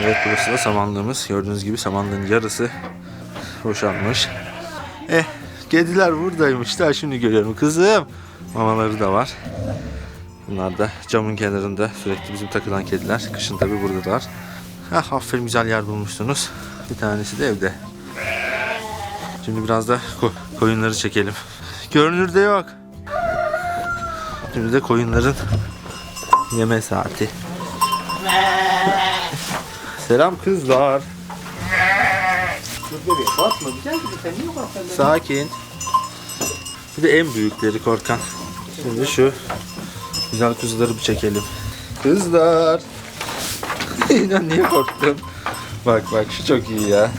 Evet burası da samanlığımız. Gördüğünüz gibi samanlığın yarısı boşalmış. Eh kediler buradaymış da şimdi görüyorum kızım. Mamaları da var. Bunlar da camın kenarında sürekli bizim takılan kediler. Kışın tabi buradalar. Ah aferin güzel yer bulmuşsunuz. Bir tanesi de evde. Şimdi biraz da ko- koyunları çekelim. Görünürde yok. Şimdi de koyunların yeme saati. Selam kızlar. Dur güzel sen niye? Sakin. Bir de en büyükleri korkan. Şimdi şu güzel kuzuları bir çekelim. Kızlar. İnan niye korktum? Bak bak şu çok iyi ya.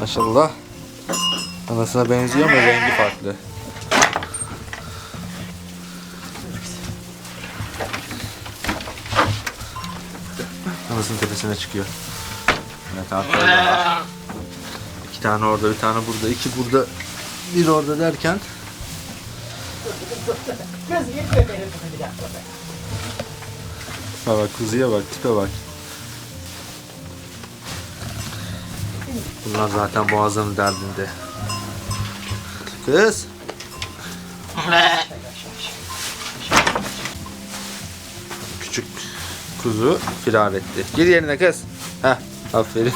Maşallah. Anasına benziyor ama rengi farklı. Anasının tepesine çıkıyor. Evet arkadaşlar var. İki tane orada, bir tane burada, iki burada, bir orada derken. Ha bak kuzuya bak tipe bak. Bunlar zaten boğazının derdinde. Kız. Küçük kuzu firar etti. Gir yerine kız. Heh aferin.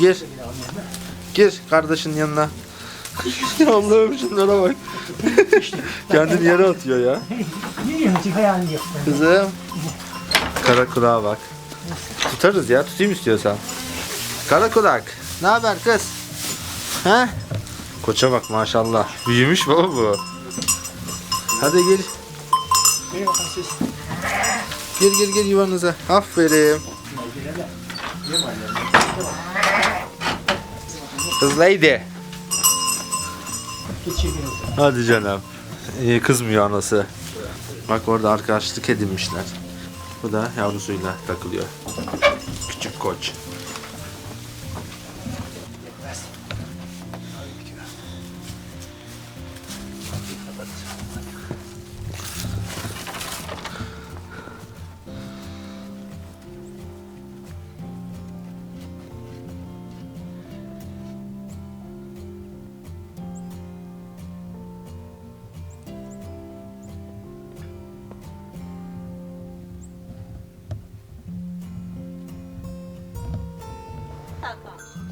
Gir. Gir kardeşin yanına. Allah'ım şunlara bak. Kendini yere atıyor ya. Kızım. Kara kulağa bak. Tutarız ya. Tutayım istiyorsan. Kara kulak. Ne haber kız? He? Koça bak maşallah. Büyümüş baba bu. Hadi siz. Gir gir gir yuvanıza. Aferin. Bir Hadi canım. İyi kızmıyor anası. Bak orada arkadaşlık edinmişler. Bu da yavrusuyla takılıyor. Küçük koç.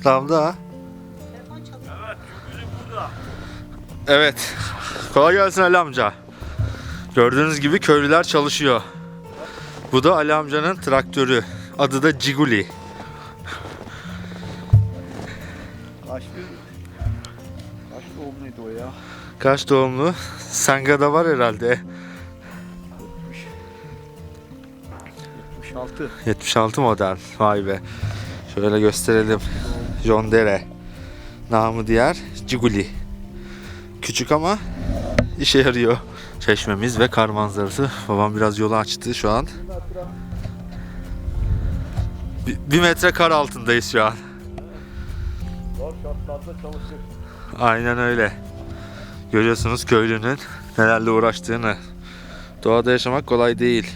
Damda. Evet. Kolay gelsin Ali amca. Gördüğünüz gibi köylüler çalışıyor. Bu da Ali amcanın traktörü. Adı da Ciguli. Kaç bir... Kaç doğumluydu o ya? Kaç doğumlu? Sanga'da var herhalde. 70. 76. 76 model. Vay be. Şöyle gösterelim. John Deere. Namı diğer Ciguli. Küçük ama işe yarıyor. Çeşmemiz ve kar manzarası. Babam biraz yolu açtı şu an. Bir, bir metre kar altındayız şu an. Aynen öyle. Görüyorsunuz köylünün nelerle uğraştığını. Doğada yaşamak kolay değil.